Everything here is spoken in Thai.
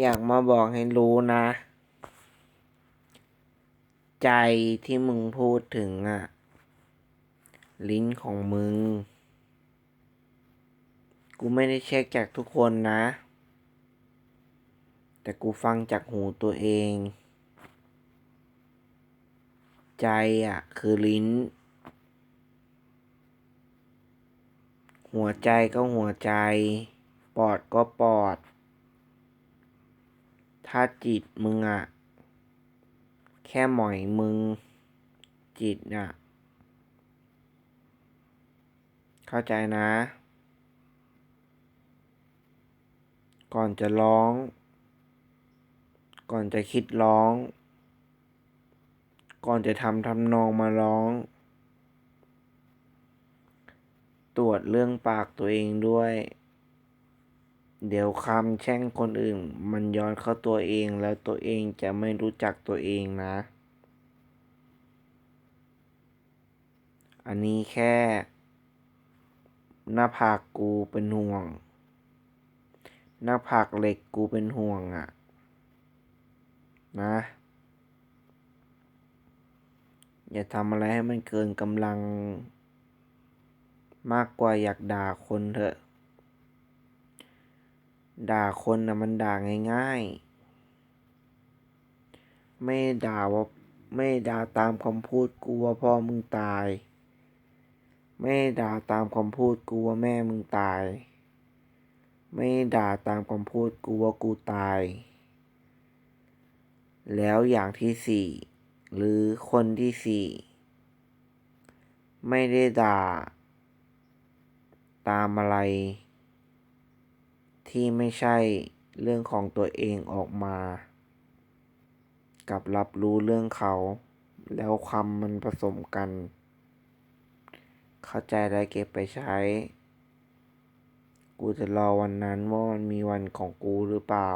อยากมาบอกให้รู้นะ ใจที่มึงพูดถึงอะลิ้นของมึง กูไม่ได้เช็คจากทุกคนนะ แต่กูฟังจากหูตัวเอง ใจอะคือลิ้น หัวใจก็หัวใจ ปอดก็ปอด ถ้าจิตมึงอะแค่หมอยมึง จิตอะเข้าใจนะ ก่อนจะร้อง ก่อนจะคิดร้อง ก่อนจะทำทำนองมาร้อง ตรวจเรื่องปากตัวเองด้วย เดี๋ยวคำแช่งคนอื่น มันย้อนเข้าตัวเองแล้วตัวเองจะไม่รู้จักตัวเองนะ อันนี้แค่ หน้าผากกูเป็นห่วง หน้าผากเหล็กกูเป็นห่วงอะ่ะ นะ อย่าทำอะไรให้มันเกินกำลัง มากกว่าอยากด่าคนเถอะ ด่าคนนะมันด่าง่ายๆ ไม่ด่าว่าไม่ด่าตามคำพูดกูว่าพ่อมึงตาย ไม่ด่าตามคำพูดกูว่าแม่มึงตาย ไม่ด่าตามคำพูดกูว่ากูตาย แล้วอย่างที่สี่หรือคนที่สี่ไม่ได้ด่า ตามอะไร ที่ไม่ใช่เรื่องของตัวเองออกมา กับรับรู้เรื่องเขา แล้วคำมันผสมกัน เข้าใจได้เก็บไปใช้ กูจะรอวันนั้นว่ามันมีวันของกูหรือเปล่า